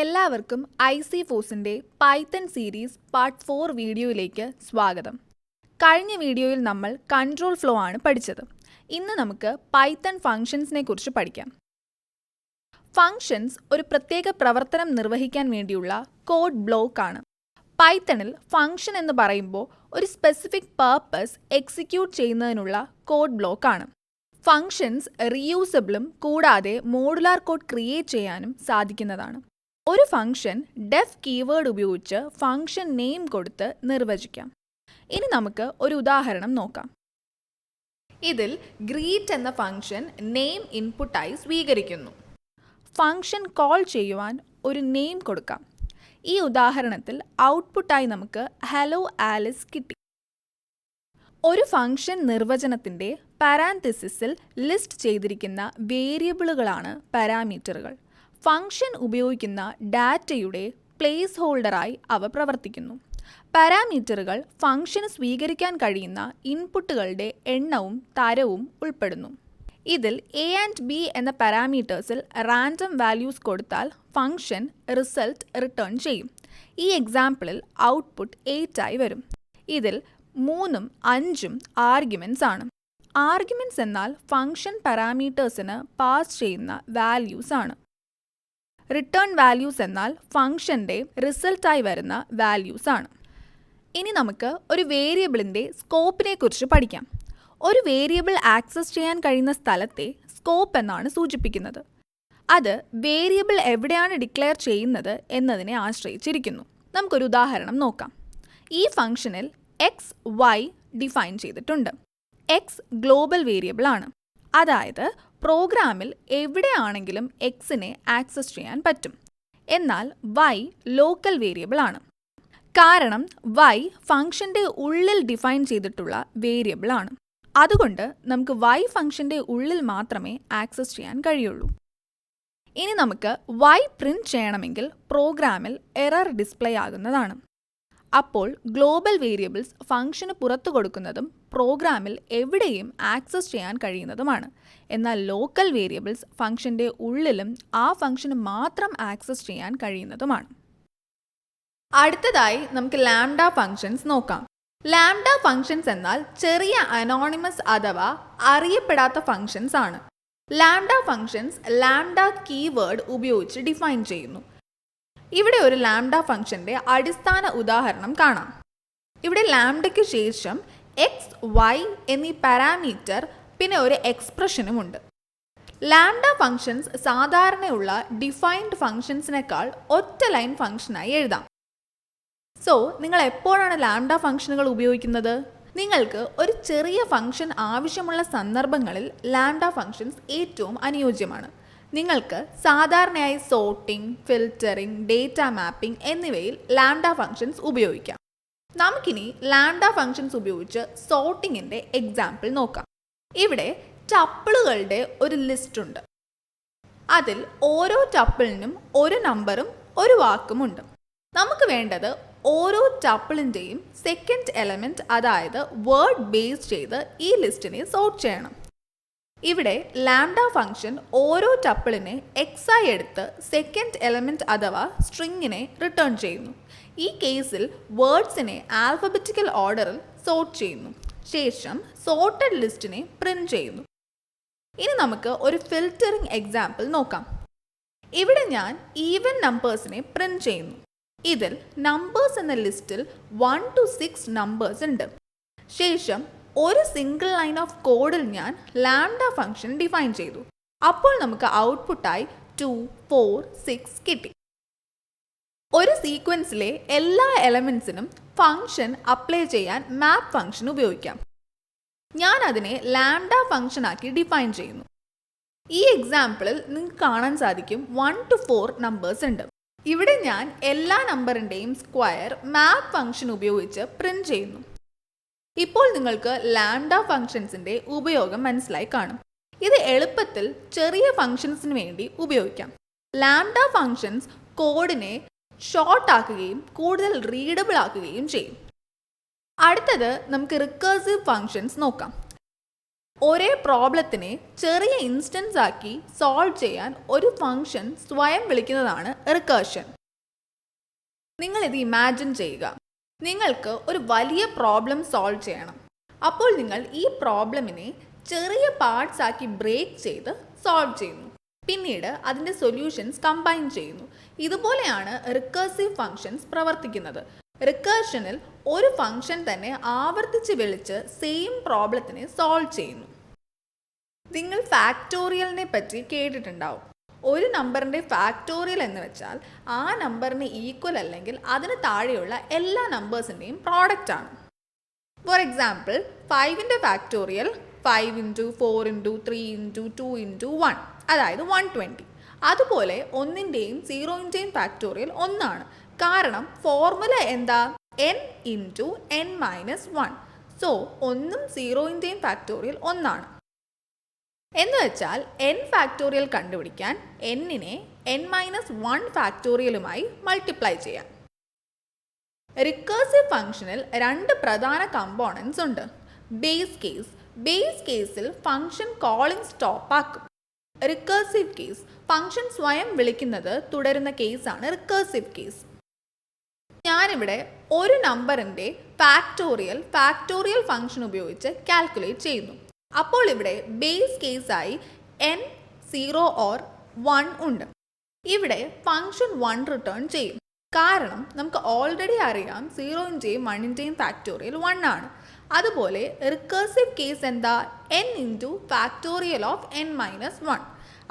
എല്ലാവർക്കും I C ഫോസിന്റെ python series part four വീഡിയോയിലേക്ക് സ്വാഗതം. കഴിഞ്ഞ വീഡിയോയിൽ നമ്മൾ കൺട്രോൾ ഫ്ലോ ആണ് പഠിച്ചത്. ഇന്ന് നമുക്ക് പൈത്തൺ ഫങ്ഷൻസിനെ കുറിച്ച് പഠിക്കാം. ഫങ്ഷൻസ് ഒരു പ്രത്യേക പ്രവർത്തനം നിർവഹിക്കാൻ വേണ്ടിയുള്ള കോഡ് ബ്ലോക്ക് ആണ്. പൈത്തണിൽ ഫങ്ഷൻ എന്ന് പറയുമ്പോൾ ഒരു സ്പെസിഫിക് പേർപ്പസ് എക്സിക്യൂട്ട് ചെയ്യുന്നതിനുള്ള കോഡ് ബ്ലോക്ക് ആണ്. ഫങ്ഷൻസ് റീയൂസബിളും കൂടാതെ മോഡുലാർ കോഡ് ക്രിയേറ്റ് ചെയ്യാനും സാധിക്കുന്നതാണ്. ഒരു ഫംഗ്ഷൻ ഡെഫ് കീവേഡ് ഉപയോഗിച്ച് ഫംഗ്ഷൻ നെയിം കൊടുത്ത് നിർവചിക്കാം. ഇനി നമുക്ക് ഒരു ഉദാഹരണം നോക്കാം. ഇതിൽ ഗ്രീറ്റ് എന്ന ഫംഗ്ഷൻ നെയിം ഇൻപുട്ടായി സ്വീകരിക്കുന്നു. ഫംഗ്ഷൻ കോൾ ചെയ്യുവാൻ ഒരു നെയിം കൊടുക്കാം. ഈ ഉദാഹരണത്തിൽ ഔട്ട്പുട്ടായി നമുക്ക് ഹലോ ആലിസ് കിട്ടി. ഒരു ഫംഗ്ഷൻ നിർവചനത്തിന്റെ പാരാന്തിസിസിൽ ലിസ്റ്റ് ചെയ്തിരിക്കുന്ന വേരിയബിളുകളാണ് പാരാമീറ്ററുകൾ ഫംഗ്ഷൻ ഉപയോഗിക്കുന്ന ഡാറ്റയുടെ പ്ലേസ് ഹോൾഡറായി അവ പ്രവർത്തിക്കുന്നു. പാരാമീറ്ററുകൾ ഫംഗ്ഷന് സ്വീകരിക്കാൻ കഴിയുന്ന ഇൻപുട്ടുകളുടെ എണ്ണവും തരവും ഉൾപ്പെടുന്നു. ഇതിൽ എ ആൻഡ് ബി എന്ന പാരാമീറ്റേഴ്സിൽ റാൻഡം വാല്യൂസ് കൊടുത്താൽ ഫംഗ്ഷൻ റിസൾട്ട് റിട്ടേൺ ചെയ്യും. ഈ എക്സാമ്പിളിൽ ഔട്ട്പുട്ട് എയ്റ്റ് ആയി വരും. ഇതിൽ മൂന്നും അഞ്ചും ആർഗ്യുമെൻസ് ആണ്. ആർഗ്യുമെൻസ് എന്നാൽ ഫംഗ്ഷൻ പാരാമീറ്റേഴ്സിന് പാസ് ചെയ്യുന്ന വാല്യൂസ് ആണ്. റിട്ടേൺ വാല്യൂസ് എന്നാൽ ഫംഗ്ഷന്റെ റിസൾട്ടായി വരുന്ന വാല്യൂസ് ആണ്. ഇനി നമുക്ക് ഒരു വേരിയബിളിന്റെ സ്കോപ്പിനെ കുറിച്ച് പഠിക്കാം. ഒരു വേരിയബിൾ ആക്സസ് ചെയ്യാൻ കഴിയുന്ന സ്ഥലത്തെ സ്കോപ്പ് എന്നാണ് സൂചിപ്പിക്കുന്നത്. അത് വേരിയബിൾ എവിടെയാണ് ഡിക്ലെയർ ചെയ്യുന്നത് എന്നതിനെ ആശ്രയിച്ചിരിക്കുന്നു. നമുക്കൊരു ഉദാഹരണം നോക്കാം. ഈ ഫംഗ്ഷനിൽ എക്സ് വൈ ഡിഫൈൻ ചെയ്തിട്ടുണ്ട്. എക്സ് ഗ്ലോബൽ വേരിയബിൾ ആണ്. അതായത് പ്രോഗ്രാമിൽ എവിടെയാണെങ്കിലും എക്സിനെ ആക്സസ് ചെയ്യാൻ പറ്റും. എന്നാൽ വൈ ലോക്കൽ വേരിയബിൾ ആണ്. കാരണം വൈ ഫംഗ്ഷന്റെ ഉള്ളിൽ ഡിഫൈൻ ചെയ്തിട്ടുള്ള വേരിയബിൾ ആണ്. അതുകൊണ്ട് നമുക്ക് വൈ ഫംഗ്ഷന്റെ ഉള്ളിൽ മാത്രമേ ആക്സസ് ചെയ്യാൻ കഴിയുള്ളൂ. ഇനി നമുക്ക് വൈ പ്രിന്റ് ചെയ്യണമെങ്കിൽ പ്രോഗ്രാമിൽ എറർ ഡിസ്പ്ലേ ആകുന്നതാണ്. അപ്പോൾ ഗ്ലോബൽ വേരിയബിൾസ് ഫംഗ്ഷന് പുറത്തു കൊടുക്കുന്നതും പ്രോഗ്രാമിൽ എവിടെയും ആക്സസ് ചെയ്യാൻ കഴിയുന്നതുമാണ്. എന്നാൽ ലോക്കൽ വേരിയബിൾസ് ഫംഗ്ഷന്റെ ഉള്ളിലും ആ ഫംഗ്ഷന് മാത്രം ആക്സസ് ചെയ്യാൻ കഴിയുന്നതുമാണ്. അടുത്തതായി നമുക്ക് ലാംഡ ഫംഗ്ഷൻസ് നോക്കാം. ലാംഡ ഫംഗ്ഷൻസ് എന്നാൽ ചെറിയ അനോണിമസ് അഥവാ അറിയപ്പെടാത്ത ഫംഗ്ഷൻസ് ആണ്. ലാംഡ ഫംഗ്ഷൻസ് ലാംഡ കീവേഡ് ഉപയോഗിച്ച് ഡിഫൈൻ ചെയ്യുന്നു. ഇവിടെ ഒരു ലാംഡ ഫംഗ്ഷന്റെ അടിസ്ഥാന ഉദാഹരണം കാണാം. ഇവിടെ ലാംഡയ്ക്ക് ശേഷം എക്സ് വൈ എന്നീ പാരാമീറ്റർ പിന്നെ ഒരു എക്സ്പ്രഷനും ഉണ്ട്. ലാംഡ ഫംഗ്ഷൻസ് സാധാരണയുള്ള ഡിഫൈൻഡ് ഫംഗ്ഷൻസിനേക്കാൾ ഒറ്റ ലൈൻ ഫംഗ്ഷനായി എഴുതാം. സോ നിങ്ങൾ എപ്പോഴാണ് ലാംഡ ഫംഗ്ഷനുകൾ ഉപയോഗിക്കുന്നത്? നിങ്ങൾക്ക് ഒരു ചെറിയ ഫംഗ്ഷൻ ആവശ്യമുള്ള സന്ദർഭങ്ങളിൽ ലാംഡ ഫംഗ്ഷൻസ് ഏറ്റവും അനുയോജ്യമാണ്. നിങ്ങൾക്ക് സാധാരണയായി സോർട്ടിംഗ് ഫിൽറ്ററിംഗ് ഡേറ്റ മാപ്പിംഗ് എന്നിവയിൽ ലാംഡ ഫങ്ഷൻസ് ഉപയോഗിക്കാം. നമുക്കിനി ലാംഡ ഫങ്ഷൻസ് ഉപയോഗിച്ച് സോർട്ടിങ്ങിന്റെ എക്സാമ്പിൾ നോക്കാം. ഇവിടെ ടപ്പിളുകളുടെ ഒരു ലിസ്റ്റ് ഉണ്ട്. അതിൽ ഓരോ ടപ്പിളിനും ഒരു നമ്പറും ഒരു വാക്കും ഉണ്ട്. നമുക്ക് വേണ്ടത് ഓരോ ടപ്പിളിന്റെയും സെക്കൻഡ് എലമെന്റ് അതായത് വേർഡ് ബേസ് ചെയ്ത് ഈ ലിസ്റ്റിനെ സോർട്ട് ചെയ്യണം. ഇവിടെ ലാംഡ ഫംഗ്ഷൻ ഓരോ ടപ്പിളിനെ എക്സ് ആയി എടുത്ത് സെക്കൻഡ് എലമെന്റ് അഥവാ സ്ട്രിങ്ങിനെ റിട്ടേൺ ചെയ്യുന്നു. ഈ കേസിൽ വേർഡ്സിനെ ആൽഫബറ്റിക്കൽ ഓർഡറിൽ സോർട്ട് ചെയ്യുന്നു. ശേഷം സോർട്ടഡ് ലിസ്റ്റിനെ പ്രിന്റ് ചെയ്യുന്നു. ഇനി നമുക്ക് ഒരു ഫിൽറ്ററിംഗ് എക്സാമ്പിൾ നോക്കാം. ഇവിടെ ഞാൻ ഈവൻ നമ്പേഴ്സിനെ പ്രിന്റ് ചെയ്യുന്നു. ഇതിൽ നമ്പേഴ്സ് എന്ന ലിസ്റ്റിൽ വൺ ടു സിക്സ് നമ്പേഴ്സ് ഉണ്ട്. ശേഷം ഒരു സിംഗിൾ ലൈൻ ഓഫ് കോഡിൽ ഞാൻ ലാംഡ ഫംഗ്ഷൻ ഡിഫൈൻ ചെയ്തു. അപ്പോൾ നമുക്ക് ഔട്ട്പുട്ടായി ടു ഫോർ സിക്സ് കിട്ടി. ഒരു സീക്വൻസിലെ എല്ലാ എലമെൻസിനും ഫംഗ്ഷൻ അപ്ലൈ ചെയ്യാൻ മാപ്പ് ഫംഗ്ഷൻ ഉപയോഗിക്കാം. ഞാൻ അതിനെ ലാംഡ ഫംഗ്ഷൻ ആക്കി ഡിഫൈൻ ചെയ്യുന്നു. ഈ എക്സാമ്പിളിൽ നിങ്ങൾക്ക് കാണാൻ സാധിക്കും വൺ ടു ഫോർ നമ്പേഴ്സ് ഉണ്ട്. ഇവിടെ ഞാൻ എല്ലാ നമ്പറിന്റെയും സ്ക്വയർ മാപ്പ് ഫംഗ്ഷൻ ഉപയോഗിച്ച് പ്രിന്റ് ചെയ്യുന്നു. ഇപ്പോൾ നിങ്ങൾക്ക് ലാംഡ ഫങ്ഷൻസിന്റെ ഉപയോഗം മനസ്സിലായി കാണും. ഇത് എളുപ്പത്തിൽ ചെറിയ ഫങ്ഷൻസിന് വേണ്ടി ഉപയോഗിക്കാം. ലാംഡ ഫങ്ഷൻസ് കോഡിനെ ഷോർട്ട് ആക്കുകയും കൂടുതൽ റീഡബിൾ ആക്കുകയും ചെയ്യും. അടുത്തത് നമുക്ക് റിക്കേഴ്സീവ് ഫങ്ഷൻസ് നോക്കാം. ഒരേ പ്രോബ്ലത്തിനെ ചെറിയ ഇൻസ്റ്റൻസ് ആക്കി സോൾവ് ചെയ്യാൻ ഒരു ഫംഗ്ഷൻ സ്വയം വിളിക്കുന്നതാണ് റിക്കേർഷൻ നിങ്ങൾ ഇത് ഇമാജിൻ ചെയ്യുക. നിങ്ങൾക്ക് ഒരു വലിയ പ്രോബ്ലം സോൾവ് ചെയ്യണം. അപ്പോൾ നിങ്ങൾ ഈ പ്രോബ്ലമിനെ ചെറിയ പാർട്സ് ആക്കി ബ്രേക്ക് ചെയ്ത് സോൾവ് ചെയ്യുന്നു. പിന്നീട് അതിന്റെ സൊല്യൂഷൻസ് കമ്പൈൻ ചെയ്യുന്നു. ഇതുപോലെയാണ് റിക്കേഴ്സീവ് ഫങ്ഷൻസ് പ്രവർത്തിക്കുന്നത്. റിക്കേർഷനിൽ ഒരു ഫങ്ഷൻ തന്നെ ആവർത്തിച്ച് വിളിച്ച് സെയിം പ്രോബ്ലത്തിനെ സോൾവ് ചെയ്യുന്നു. നിങ്ങൾ ഫാക്ടോറിയലിനെ പറ്റി കേട്ടിട്ടുണ്ടാവും. ഒരു നമ്പറിന്റെ ഫാക്ടോറിയൽ എന്ന് വെച്ചാൽ ആ നമ്പറിന് ഈക്വൽ അല്ലെങ്കിൽ അതിന് താഴെയുള്ള എല്ലാ നമ്പേഴ്സിന്റെയും പ്രോഡക്റ്റ് ആണ്. For example ഫൈവിന്റെ factorial five into four into three into two into one അതായത് വൺ ട്വന്റി അതുപോലെ ഒന്നിന്റെയും സീറോയിന്റെയും ഫാക്ടോറിയൽ ഒന്നാണ്. കാരണം ഫോർമുല എന്താ? N into N minus one so ഒന്നും സീറോയിന്റെയും ഫാക്ടോറിയൽ ഒന്നാണ്. എന്ന് വെച്ചാൽ എൻ ഫാക്ടോറിയൽ കണ്ടുപിടിക്കാൻ എന്നിനെ എൻ മൈനസ് വൺ ഫാക്ടോറിയലുമായി മൾട്ടിപ്ലൈ ചെയ്യാം. റിക്കേഴ്സീവ് ഫംഗ്ഷനിൽ രണ്ട് പ്രധാന കമ്പോണൻസ് ഉണ്ട്. ബേസ് കേസ് ബേസ് കേസിൽ ഫംഗ്ഷൻ കോളിംഗ് സ്റ്റോപ്പ് ആക്കും. റിക്കേഴ്സീവ് കേസ് ഫംഗ്ഷൻ സ്വയം വിളിക്കുന്നത് തുടരുന്ന കേസാണ് റിക്കേഴ്സീവ് കേസ് ഞാനിവിടെ ഒരു നമ്പറിന്റെ ഫാക്ടോറിയൽ ഫാക്ടോറിയൽ ഫംഗ്ഷൻ ഉപയോഗിച്ച് കാൽക്കുലേറ്റ് ചെയ്യുന്നു. അപ്പോൾ ഇവിടെ ബേസ് കേസായി എൻ സീറോ ഓർ വൺ ഉണ്ട്. ഇവിടെ ഫംഗ്ഷൻ വൺ റിട്ടേൺ ചെയ്യും. കാരണം നമുക്ക് ഓൾറെഡി അറിയാം സീറോയിന്റെയും വണ്ണിന്റെയും ഫാക്ടോറിയൽ വൺ ആണ്. അതുപോലെ റിക്കേഴ്സീവ് കേസ് എന്താ? N into factorial of N minus one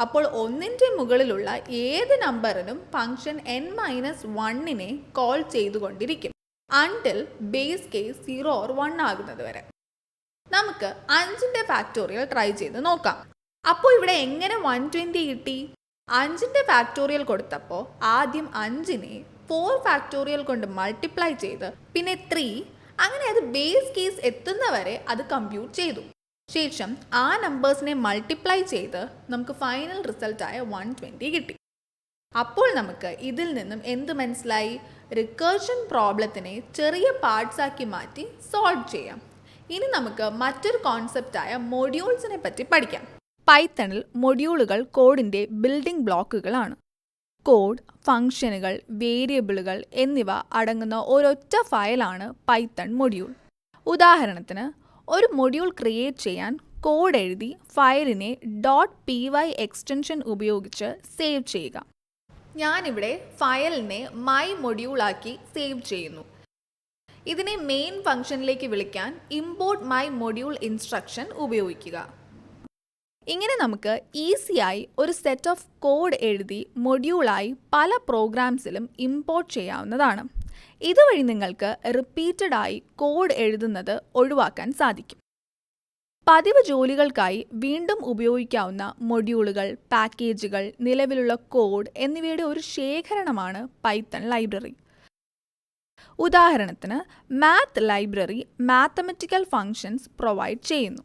അപ്പോൾ ഒന്നിന്റെ മുകളിലുള്ള ഏത് നമ്പറിനും ഫംഗ്ഷൻ എൻ മൈനസ് വണ്ണിനെ കോൾ ചെയ്തുകൊണ്ടിരിക്കും. Until base case zero or one ആകുന്നത് വരെ. നമുക്ക് അഞ്ചിന്റെ ഫാക്ടോറിയൽ ട്രൈ ചെയ്ത് നോക്കാം. അപ്പോൾ ഇവിടെ എങ്ങനെ വൺ ട്വന്റി കിട്ടി? അഞ്ചിന്റെ ഫാക്ടോറിയൽ കൊടുത്തപ്പോൾ ആദ്യം അഞ്ചിനെ ഫോർ ഫാക്ടോറിയൽ കൊണ്ട് മൾട്ടിപ്ലൈ ചെയ്ത് പിന്നെ ത്രീ അങ്ങനെ അത് ബേസ് കേസ് എത്തുന്നവരെ അത് കമ്പ്യൂട്ട് ചെയ്തു. ശേഷം ആ നമ്പേഴ്സിനെ മൾട്ടിപ്ലൈ ചെയ്ത് നമുക്ക് ഫൈനൽ റിസൾട്ടായ വൺ ട്വന്റി കിട്ടി. അപ്പോൾ നമുക്ക് ഇതിൽ നിന്നും എന്ത് മനസ്സിലായി? റിക്കേർഷൻ പ്രോബ്ലത്തിനെ ചെറിയ പാർട്സ് ആക്കി മാറ്റി സോൾവ് ചെയ്യാം. ഇനി നമുക്ക് മറ്റൊരു കോൺസെപ്റ്റായ മൊഡ്യൂൾസിനെ പറ്റി പഠിക്കാം. പൈത്തണിൽ മൊഡ്യൂളുകൾ കോഡിന്റെ ബിൽഡിംഗ് ബ്ലോക്കുകളാണ് കോഡ് ഫംഗ്ഷനുകൾ വേരിയബിളുകൾ എന്നിവ അടങ്ങുന്ന ഒരൊറ്റ ഫയലാണ് പൈത്തൺ മൊഡ്യൂൾ ഉദാഹരണത്തിന് ഒരു മൊഡ്യൂൾ ക്രിയേറ്റ് ചെയ്യാൻ കോഡ് എഴുതി ഫയലിനെ ഡോട്ട് പി വൈ എക്സ്റ്റൻഷൻ ഉപയോഗിച്ച് സേവ് ചെയ്യുക. ഞാനിവിടെ ഫയലിനെ മൈ മൊഡ്യൂളാക്കി സേവ് ചെയ്യുന്നു. ഇതിനെ മെയിൻ ഫംഗ്ഷനിലേക്ക് വിളിക്കാൻ ഇമ്പോർട്ട് മൈ മൊഡ്യൂൾ ഇൻസ്ട്രക്ഷൻ ഉപയോഗിക്കുക. ഇങ്ങനെ നമുക്ക് ഈസിയായി ഒരു സെറ്റ് ഓഫ് കോഡ് എഴുതി മൊഡ്യൂളായി പല പ്രോഗ്രാംസിലും ഇമ്പോർട്ട് ചെയ്യാവുന്നതാണ്. ഇതുവഴി നിങ്ങൾക്ക് റിപ്പീറ്റഡായി കോഡ് എഴുതുന്നത് ഒഴിവാക്കാൻ സാധിക്കും. പതിവ് ജോലികൾക്കായി വീണ്ടും ഉപയോഗിക്കാവുന്ന മൊഡ്യൂളുകൾ പാക്കേജുകൾ നിലവിലുള്ള കോഡ് എന്നിവയുടെ ഒരു ശേഖരണമാണ് പൈത്തൺ ലൈബ്രറി ഉദാഹരണത്തിന് math library mathematical functions provide ചെയ്യുന്നു.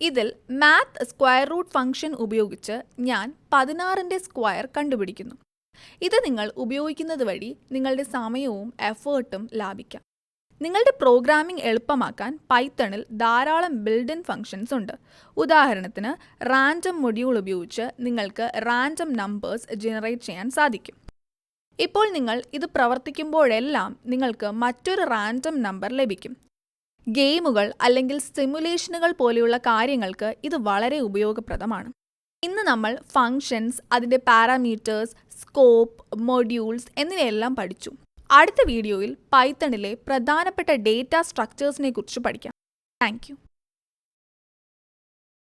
ഇതിൽ മാത്ത് സ്ക്വയർ റൂട്ട് ഫംഗ്ഷൻ ഉപയോഗിച്ച് ഞാൻ പതിനാറിന്റെ സ്ക്വയർ കണ്ടുപിടിക്കുന്നു. ഇത് നിങ്ങൾ ഉപയോഗിക്കുന്നത് വഴി നിങ്ങളുടെ സമയവും എഫേർട്ടും ലാഭിക്കാം. നിങ്ങളുടെ പ്രോഗ്രാമിംഗ് എളുപ്പമാക്കാൻ പൈത്തണിൽ ധാരാളം ബിൽഡ് ഇൻ ഫങ്ഷൻസ് ഉണ്ട്. ഉദാഹരണത്തിന് റാൻഡം മൊഡ്യൂൾ ഉപയോഗിച്ച് നിങ്ങൾക്ക് റാൻഡം നമ്പേഴ്സ് ജനറേറ്റ് ചെയ്യാൻ സാധിക്കും. ഇപ്പോൾ നിങ്ങൾ ഇത് പ്രവർത്തിക്കുമ്പോഴെല്ലാം നിങ്ങൾക്ക് മറ്റൊരു റാൻഡം നമ്പർ ലഭിക്കും. ഗെയിമുകൾ അല്ലെങ്കിൽ സിമുലേഷനുകൾ പോലെയുള്ള കാര്യങ്ങൾക്ക് ഇത് വളരെ ഉപയോഗപ്രദമാണ്. ഇന്ന് നമ്മൾ ഫങ്ഷൻസ് അതിന്റെ പാരാമീറ്റേഴ്സ് സ്കോപ്പ് മൊഡ്യൂൾസ് എന്നിവയെല്ലാം പഠിച്ചു. അടുത്ത വീഡിയോയിൽ പൈത്തണിലെ പ്രധാനപ്പെട്ട ഡേറ്റ സ്ട്രക്ചേഴ്സിനെ കുറിച്ച് പഠിക്കാം. താങ്ക്